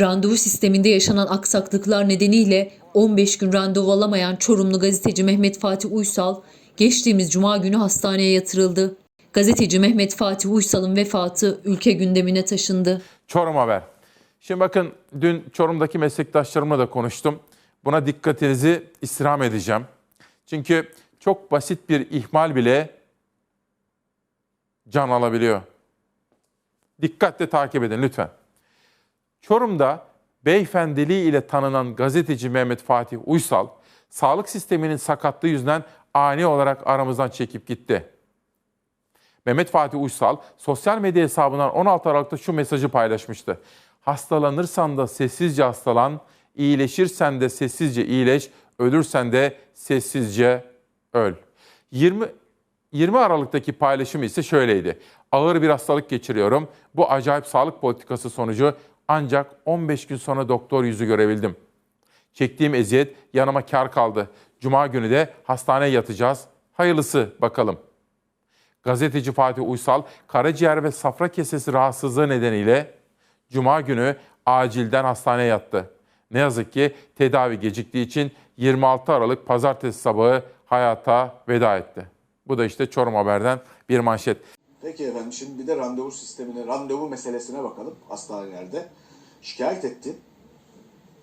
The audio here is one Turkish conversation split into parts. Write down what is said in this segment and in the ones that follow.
Randevu sisteminde yaşanan aksaklıklar nedeniyle 15 gün randevu alamayan Çorumlu gazeteci Mehmet Fatih Uysal geçtiğimiz cuma günü hastaneye yatırıldı. Gazeteci Mehmet Fatih Uysal'ın vefatı ülke gündemine taşındı. Çorum Haber. Şimdi bakın dün Çorum'daki meslektaşlarımla da konuştum. Buna dikkatinizi istirham edeceğim. Çünkü çok basit bir ihmal bile can alabiliyor. Dikkatle takip edin lütfen. Çorum'da beyefendiliği ile tanınan gazeteci Mehmet Fatih Uysal, sağlık sisteminin sakatlığı yüzünden ani olarak aramızdan çekip gitti. Mehmet Fatih Uysal sosyal medya hesabından 16 Aralık'ta şu mesajı paylaşmıştı. Hastalanırsan da sessizce hastalan, iyileşirsen de sessizce iyileş, ölürsen de sessizce öl. 20 20 Aralık'taki paylaşım ise şöyleydi. Ağır bir hastalık geçiriyorum. Bu acayip sağlık politikası sonucu ancak 15 gün sonra doktor yüzü görebildim. Çektiğim eziyet yanıma kar kaldı. Cuma günü de hastaneye yatacağız. Hayırlısı bakalım. Gazeteci Fatih Uysal karaciğer ve safra kesesi rahatsızlığı nedeniyle Cuma günü acilden hastaneye yattı. Ne yazık ki tedavi geciktiği için 26 Aralık pazartesi sabahı hayata veda etti. Bu da işte Çorum Haber'den bir manşet. Peki efendim şimdi bir de randevu sistemine, randevu meselesine bakalım hastanelerde. Şikayet etti.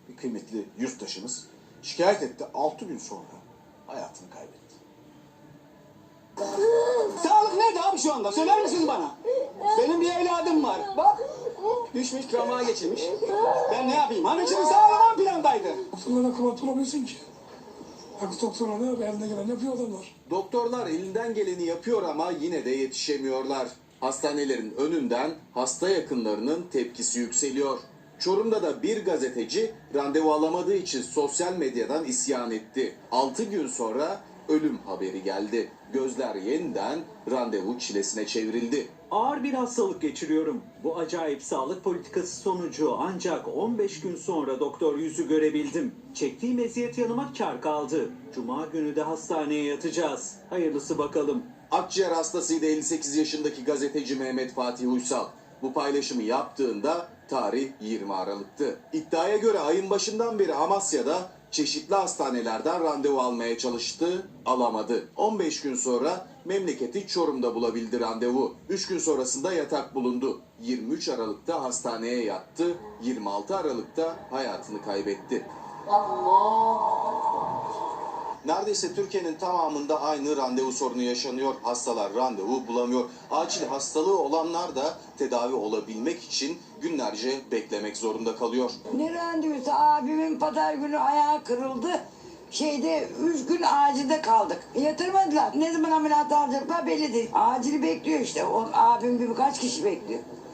Bir kıymetli yurttaşımız şikayet etti. 6 gün sonra hayatını kaybetti. Sağlık nerede abi şu anda? Söyler misiniz bana? Benim bir evladım var. Bak. Düşmüş travma geçirmiş. Ben ne yapayım? Hani şimdi sağlamam plandaydı. Kulak bulamıyorsun ki. Bak doktorlara eline gelen yapıyor adamlar. Doktorlar elinden geleni yapıyor ama yine de yetişemiyorlar. Hastanelerin önünden hasta yakınlarının tepkisi yükseliyor. Çorum'da da bir gazeteci randevu alamadığı için sosyal medyadan isyan etti. 6 gün sonra ölüm haberi geldi. Gözler yeniden randevu çilesine çevrildi. Ağır bir hastalık geçiriyorum. Bu acayip sağlık politikası sonucu ancak 15 gün sonra doktor yüzü görebildim. Çektiğim eziyet yanıma kar kaldı. Cuma günü de hastaneye yatacağız. Hayırlısı bakalım. Akciğer hastasıydı 58 yaşındaki gazeteci Mehmet Fatih Uysal. Bu paylaşımı yaptığında tarih 20 Aralık'tı. İddiaya göre ayın başından beri Amasya'da çeşitli hastanelerden randevu almaya çalıştı, alamadı. 15 gün sonra memleketi Çorum'da bulabildi randevu. 3 gün sonrasında yatak bulundu. 23 Aralık'ta hastaneye yattı, 26 Aralık'ta hayatını kaybetti. Neredeyse Türkiye'nin tamamında aynı randevu sorunu yaşanıyor. Hastalar randevu bulamıyor. Acil hastalığı olanlar da tedavi olabilmek için günlerce beklemek zorunda kalıyor. Ne randevusu abimin pazar günü ayağı kırıldı. Şeyde üç gün acilde kaldık. Yatırmadılar. Ne zaman ameliyat alacaklar belli değil. Acili bekliyor işte. O, abim gibi kaç kişi bekliyor.